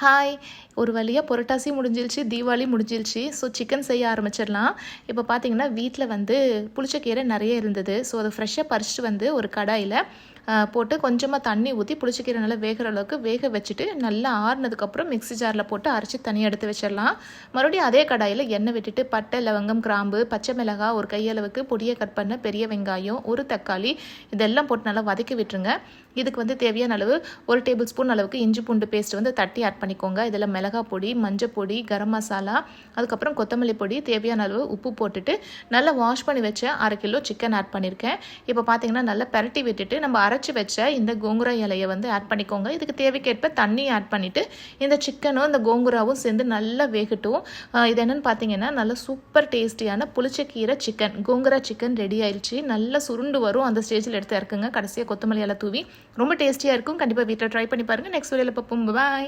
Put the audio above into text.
Hi ஒரு வழியாக புரட்டாசி முடிஞ்சிருச்சு தீபாவளி முடிஞ்சிருச்சு. ஸோ சிக்கன் செய்ய ஆரம்பிச்சிடலாம். இப்போ பார்த்தீங்கன்னா வீட்டில் வந்து புளிச்சக்கீரை நிறைய இருந்தது. ஸோ அதை ஃப்ரெஷ்ஷாக பறிச்சுட்டு வந்து ஒரு கடாயில் போட்டு கொஞ்சமாக தண்ணி ஊற்றி புளிச்சக்கீரை நல்லா வேகிற அளவுக்கு வேக வச்சுட்டு நல்லா ஆறுனதுக்கப்புறம் மிக்ஸி ஜாரில் போட்டு அரைச்சி தனியாக எடுத்து வச்சிடலாம். மறுபடியும் அதே கடாயில் எண்ணெய் விட்டுட்டு பட்டை லவங்கம் கிராம்பு பச்சை மிளகாய் ஒரு கையளவுக்கு பொடியை கட் பண்ண பெரிய வெங்காயம் ஒரு தக்காளி இதெல்லாம் போட்டு நல்லா வதக்கி விட்டுருங்க. இதுக்கு வந்து தேவையான அளவு ஒரு டேபிள் ஸ்பூன் அளவுக்கு இஞ்சி பூண்டு பேஸ்ட் வந்து தட்டி ஆட் பண்ணிக்கோங்க. இதில் மிளகாய் பொடி மஞ்சள் பொடி கரம் மசாலா அதுக்கப்புறம் கொத்தமல்லி பொடி தேவையான அளவு உப்பு போட்டுட்டு நல்லா வாஷ் பண்ணி வச்ச அரை கிலோ சிக்கன் ஆட் பண்ணியிருக்கேன் இப்போ பார்த்தீங்கன்னா நல்லா பரட்டி விட்டுட்டு நம்ம அரைச்சி வச்ச இந்த கோங்குரா இலையை வந்து ஆட் பண்ணிக்கோங்க. இதுக்கு தேவைக்கேற்ப தண்ணி ஆட் பண்ணிவிட்டு இந்த சிக்கனும் இந்த கோங்குராவும் சேர்ந்து நல்லா வேகட்டும். இது என்னென்னு பார்த்தீங்கன்னா நல்லா சூப்பர் டேஸ்டியான புளிச்சக்கீரை சிக்கன் கோங்குரா சிக்கன் ரெடி ஆயிடுச்சு நல்லா சுருண்டு வரும். அந்த ஸ்டேஜில் எடுத்து இறக்குங்க. கடைசியாக கொத்தமல்லி இலை தூவி. ரொம்ப டேஸ்டியாக இருக்கும். கண்டிப்பாக வீட்டில் ட்ரை பண்ணி பாருங்கள் நெக்ஸ்ட் வீடியோவில் பார்ப்போம். பாய்